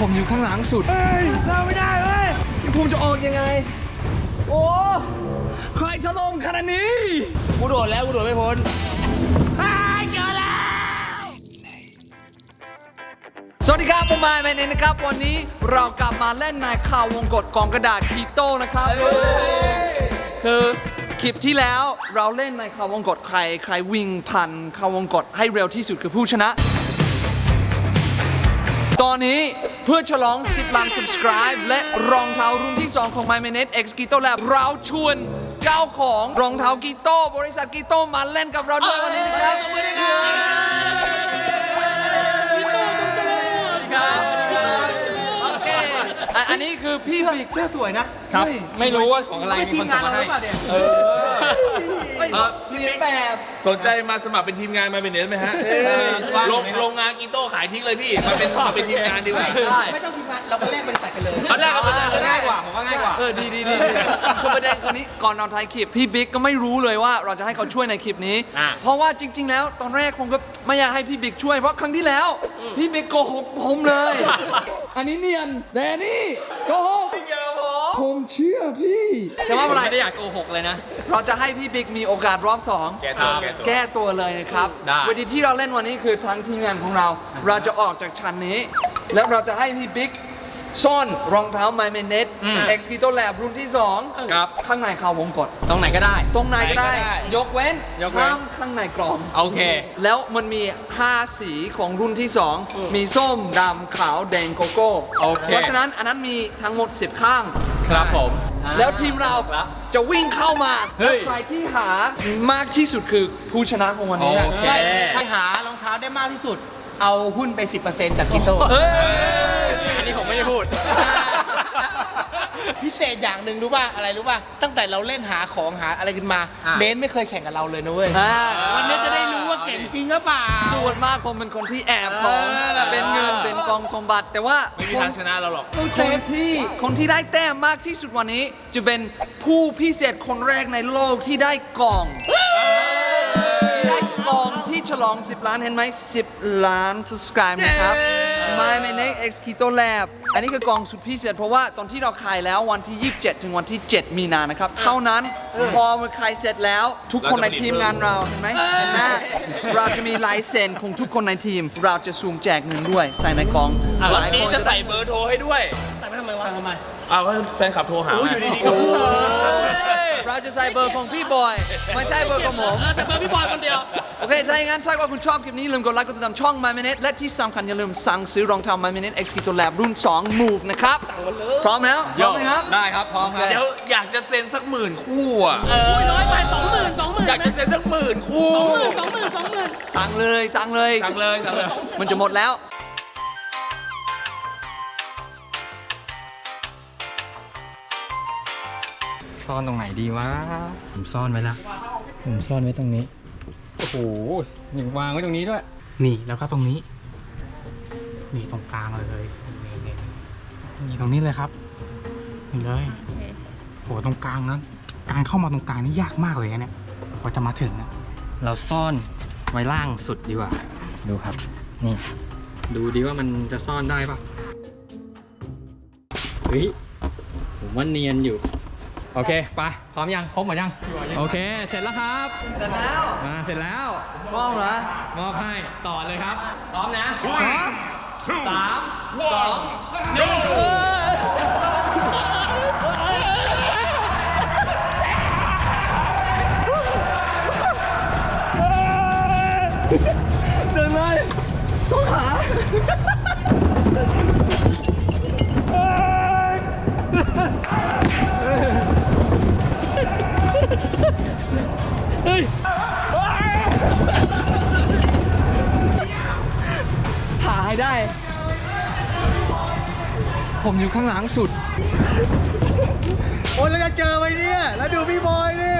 ผมอยู่ข้างหลังสุด เฮ้ยเราไม่ได้เว้ยพี่ภูมิจะออกยังไง โอ้ใครถล่มขนาดนี้ กูโดดแล้วกูโดดไม่พ้นสวัสดีครับผมมายแมนเนนะครับ วันนี้เรากลับมาเล่นในข่าววงกฏกองกระดาษคีโต้นะครับคือคลิปที่แล้วเราเล่นในข่าววงกฏใคร ใครวิ่งพันข่าววงกฏให้เร็วที่สุดคือผู้ชนะ ตอนนี้เพื่อฉลอง 10 ล้าน subscribe และรองเท้ารุ่นที่ 2 ของ My Minute X Gito Lab เราชวนเจ้าของรองเท้ากีโต้บริษัทกีโต้มาเล่นกับเราด้วยวันนี้นะครับครับโอเคอะอันนี้คือพี่บิ๊กเสื้อสวยนะ ครับ ไม่รู้ว่าของอะไรมีคนส่งมาให้เฮ้ยเรียนแบบสนใจมาสมัครเป็นทีมงานมาเป็นเน็ตไหมฮะว่างโรงไหมครับโรงงานกีโต้ขายทิ้งเลยพี่มาเป็นมาเป็นทีมงานดีกว่าไม่ต้องทีมงานเราก็แลกบริษัทกันเลยตอนแรกก็เป็นง่ายกว่าผมว่าง่ายกว่าเออดีดีดีคือประเด็นคนนี้ก่อนนอนท้ายคลิปพี่บิ๊กก็ไม่รู้เลยว่าเราจะให้เขาช่วยในคลิปนี้อะเพราะว่าจริง ๆ แล้วตอนแรกผมก็ไม่อยากให้พี่บิ๊กช่วยเพราะครั้งที่แล้ว พี่บิ๊กโกหกผมเลย อันนี้เนียนแดนี่โกหก ผมเชื่อพี่ แต่ว่าผมอะไรไม่ได้อยากโกหกเลยนะ เราจะให้พี่บิ๊กมีโอกาสรอบสองแกตัวแกตัว แก้ตัวเลยนะครับได้วิธีที่เราเล่นวันนี้คือทั้งทีมงานของเรา เราจะออกจากชั้นนี้ แล้วเราจะให้พี่บิ๊กซ่อนรองเท้า My m a n e t X k i t o Lab รุ่นที่2ครับ ข้างในเขาวงกด ตรงไหนก็ได้ ตรงไหนก็ได้ ไหนก็ได้ยกเว้นยกเว้น ห้ามข้างในกล่อง โอเค แล้วมันมี 5 สีของรุ่นที่ 2 มีส้ม ดำ ขาว แดง โกโก้ โอเค เพราะฉะนั้นอันนั้นมีทั้งหมด 10 ข้าง ครับผม แล้วทีมเราครับจะวิ่งเข้ามาเฮ้ย แล้วใครที่หามากที่สุดคือผู้ชนะของวันนี้โอเคใช่ใครหารองเท้าได้มากที่สุด เอาหุ้นไป 10%จากกิโต้ เฮ้ย อันนี้ผมไม่ได้พูด พิเศษอย่างหนึ่งรู้ป่ะอะไรรู้ป่ะตั้งแต่เราเล่นหาของหาอะไรกันมาอะ เบนซ์ไม่เคยแข่งกับเราเลยนะเว้ยอ่า วันนี้จะได้รู้ว่าเก่งจริงหรือเปล่าส่วนมากผมเป็นคนที่แอบของเออ เป็นเงินเป็นกองสมบัติ แต่ว่าไม่มีทางชนะเราหรอก คนที่คนที่ได้แต้มมากที่สุดวันนี้ จะเป็นผู้พิเศษคนแรกในโลกที่ได้กล่องที่ได้กล่องที่ ฉลอง 10 ล้านเห็นไหม10 ล้าน subscribe นะครับ My m a n e X Keto Lab อันนี้คือกล่องสุดพิเศษเพราะว่าตอนที่เราขายแล้ววันที่ 27 ถึงวันที่ 7 มีนานะครับ เท่านั้นพอมันขายเสร็จแล้วทุกคนในทีมงานเราเห็นไหมเห็นหน้าเราจะมีลายเซ็นของทุกคนในทีม เราจะซูมแจกเงินด้วย ใส่ในกล่องวันนี้หลายคจะใส่เบอร์โทรให้ด้วยใส่ไปทำไมวะทำไมเอาให้แฟนขับโทรหาอยู่ดีเราจะใส่เบอร์ของพี่บอยไม่ใช่เบอร์ของผม แต่เบอร์พี่บอยคนเดียว โอเคถ้าอย่างนั้นถ้าว่าคุณชอบคลิปนี้ลืมกดไลค์กดติดตามช่อง My Minute และที่สำคัญอย่าลืมสั่งซื้อรองเท้า My Minute X Keto Lab รุ่น 2 Move นะครับพร้อมแล้วพร้อมไหมครับ ได้ครับ พร้อมครับ เดี๋ยวอยากจะเซ็นสักหมื่นคู่อะน้อยไปสองหมื่นสองหมื่นอยากจะเซ็นสักหมื่นคู่สองหมื่นสองหมื่นสั่งเลยสั่งเลยสั่งเลยสั่งเลย มันจะหมดแล้วซ่อนตรงไหนดีวะ ผมซ่อนไว้แล้วผมซ่อนไว้ตรงนี้ โอ้โหยังวางไว้ตรงนี้ด้วย นี่แล้วก็ตรงนี้ นี่ตรงกลางเลยนี่นี่นี่ตรงนี้เลยครับนี่เลยโหตรงกลางนะการเข้ามาตรงกลางนี่ยากมากเลยนะเนี่ยกว่าจะมาถึงนะเราซ่อนไว้ล่างสุดดีกว่า ดูครับ นี่ ดูดีว่ามันจะซ่อนได้ปะเฮ้ยผมว่าเนียนอยู่ โอเคไปพร้อมยังครบหมดยัง โอเค เสร็จแล้วครับเสร็จแล้วมาเสร็จแล้วพร้อมเหรอมอบให้ต่อเลยครับ พร้อมนะพร้อมสามสองเหาให้ได้ ผมอยู่ข้างหลังสุด โอ้ยแล้วจะเจอไหมเนี่ย แล้วดูพี่บอยดิ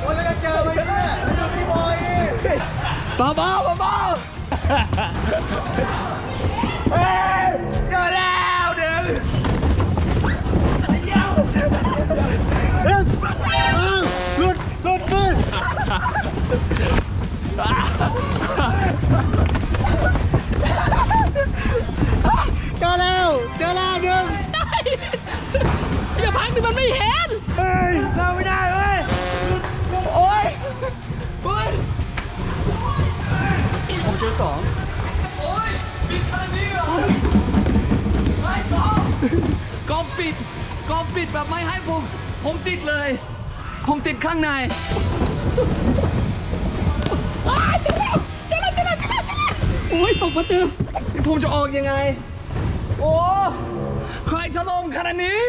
โอ้ยแล้วจะเจอไหมเนี่ย แล้วดูพี่บอยดิเบาเบาเบาิมันไม่เห็น เฮ้ยเราไม่ได้เว้ย โอ้ยเฮ้ยผมเจอสองโอ้ยปิดทางนี้เหรอไอ้สองกองปิดกองปิดแบบไม่ให้ผม ผมติดเลย ผมติดข้างในอุ้วเจอแล้วเอ้โอ้ยตกมาเจอผมจะออกยังไง โอ้ใครจะล่มขนาดนี้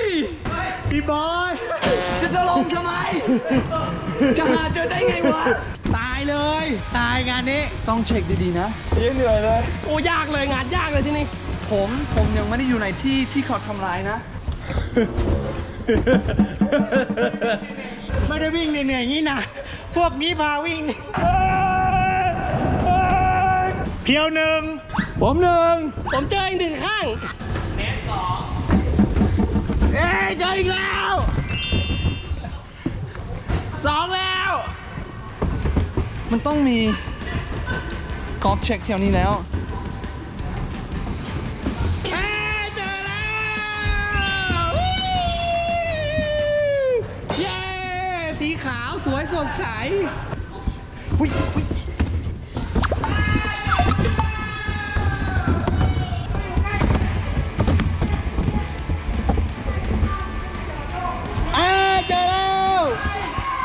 พี่บอยจะจะลงทำไม จะหาเจอได้ไงวะ ตายเลย ตายงานนี้ต้องเช็คดีๆนะโอ้ยากเลยงานยากเลยที่นี่ ผมผมยังไม่ได้อยู่ในที่ที่เขาทำร้ายนะ ไม่ได้วิ่งเหนื่อยๆอย่างนี้นะ พวกนี้พาวิ่ง เพียวหนึ่งผมหนึ่งผมเจออีกหนึ่งข้างเอ้ย เจออีกแล้วสองแล้ว มันต้องมีกอล์ฟเช็คแถวนี้แล้วเอ้ยเจอแล้วเย้สีขาวสวยสดใสเ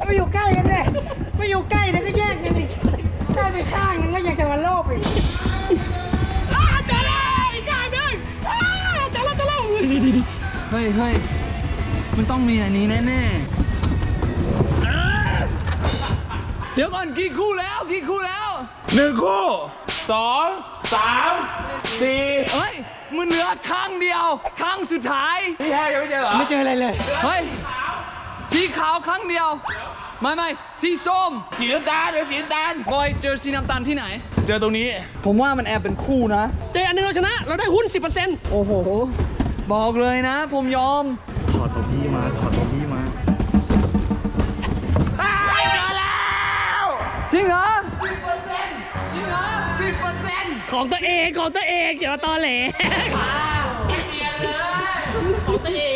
ไม่อยู่ใกล้กันเลยไม่อยู่ใกล้เดี๋ยวก็แยกกันอีกได้ไปข้างนึงก็ยังจะมาโลภอีกอ้าเจอแล้วอีกข้างหนึ่งอ้าเจอแล้วเจอแล้วเฮ้ยเฮ้ยมันต้องมีอันนี้แน่ๆเดี๋ยวก่อนกี่คู่แล้วกี่คู่แล้วหนึ่งคู่สองสามสี่เฮ้ยมันเหลือข้างเดียวข้างสุดท้ายพี่แฮยังไม่เจอเหรอไม่เจออะไรเลย เฮ้ยสีขาวข้างเดียว ไม่ไม่สีส้ม สีน้ำตาลหรือสีน้ำตาลบอยเจอสีน้ำตาลที่ไหน เจอตรงนี้ ผมว่ามันแอบเป็นคู่นะ เจออันหนึงเราชนะ เราได้หุ้น 10%โอ้โห บอกเลยนะ ผมยอม ถอดของพี่มา ถอดของพี่มาจริงเหรอจริงเหรอสิบเปอร์เซ็นต์ของตัวเอง ของตัวเองอย่ามาตอแหลของตัวเอง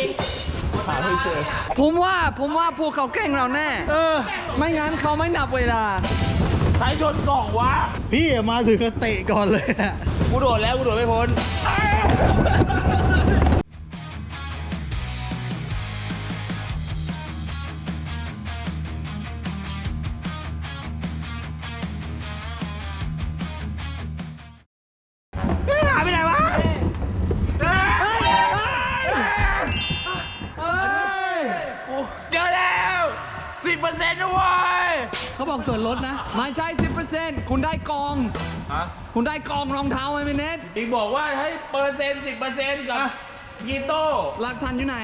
ผมว่าผมว่าพวกเขาแกล้งเราแน่ เออ ไม่งั้นเขาไม่นับเวลา ใครชนกล่องวะ พี่มาถึงก็เตะก่อนเลยอะกูโดดแล้วกูโดดไม่พ้น บอกส่วนลดนะไม่ใช่สิบเปอร์เซ็นต์คุณได้กอง ฮะคุณได้กองรองเท้าไอ้เมเนตอีกบอกว่าให้เปอร์เซ็นต์สิบเปอร์เซ็นต์กับกีโต้หลักฐานอยู่ไหน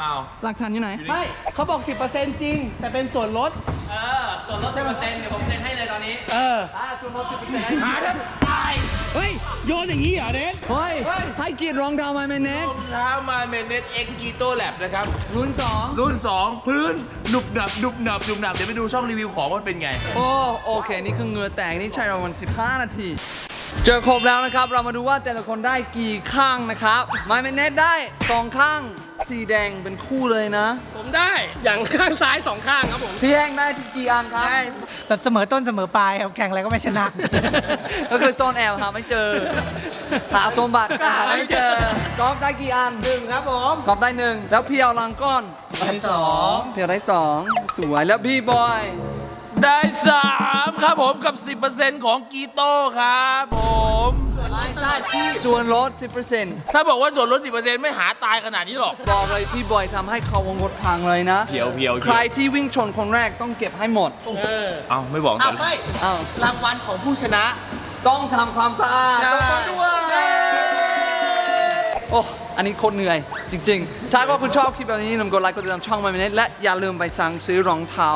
อ้าว หลักฐานอยู่ไหนไม่เขาบอก 10%จริง แต่เป็นส่วนลด เออส่วนลดสิบเปอร์เซ็นต์เดี๋ยวผมเซ็นให้เลยตอนนี้ เออ อ่าส่วนลดสิบเปอร์เซ็นต์หาแทบตาย เฮ้ย โยนอย่างนี้เหรอเนสเฮ้ย ให้เกียรติรองเท้าไอ้เมเนรตองเท้ามาเมเนสเอ็กกีโต้แลบนะครับ รุ่นสองรุ่น 2 พื้นหนุบหนับหนุบหนับหนุบหนับ เดี๋ยวไปดูช่องรีวิวของว่ามันเป็นไง โอ้โอเค นี่คือเหงือแตกนี่ใช้เราวัน15 นาที เจอครบแล้วนะครับ เรามาดูว่าแต่ละคนได้กี่ข้างนะครับไมเมเนตได้สองข้าง สีแดงเป็นคู่เลยนะ ผมได้อย่างข้างซ้ายสองข้างครับผมพี่แห้งได้กี่อันครับ แบบเสมอต้นเสมอปลายครับแข่งอะไรก็ไม่ชนะ ก็คือซ่อนแอบหาไม่เจอ หาสมบัติหาไม่เจอกอล์ฟได้กี่อันหนึ่งครับผมกอล์ฟได้หนึ่งแล้วพี่เอาลังก้อนได้สองพี่เอาได้สองสวยแล้วพี่บอย ได้3ครับ ผมกับ 10%ของกีโต้ครับผม ส่วนลด 10%ถ้าบอกว่าส่วนลด 10%ไม่หาตายขนาดนี้หรอก บอกเลยพี่บอยทำให้เขาวงงดพังเลยนะ เพียวเพียวใครที่วิ่งชนคนแรกต้องเก็บให้หมดเอาไม่บอกอ้าวไม่อ้าวรางวัลของผู้ชนะ ต้องทำความสะอาดใช่ ต้องมาด้วยโอ้อันนี้โคตรเหนื่อย จริง ๆ ถ้าว่าคุณชอบคลิปแบบนี้อย่าลืมกดไลค์กดติดตามช่อง My Minute และอย่าลืมไปสั่งซื้อรองเท้า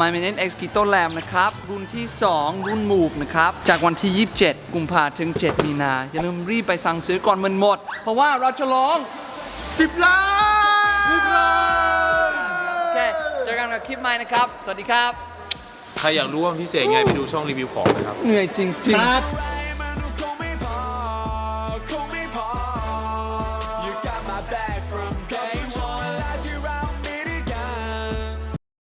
My Minute X Kito Lam นะครับ รุ่นที่ 2 รุ่น Move นะครับ จากวันที่ 27 กุมภาถึง 7 มีนา อย่าลืมรีบไปสั่งซื้อก่อนมันหมด เพราะว่าเราจะลอง 10 ล้าน10ล้านโอเคเจอกันกับคลิปใหม่นะครับ สวัสดีครับ ใครอยากรู้ว่ามันพิเศษไงไปดูช่องรีวิวของนะครับ เหนื่อยจริงๆ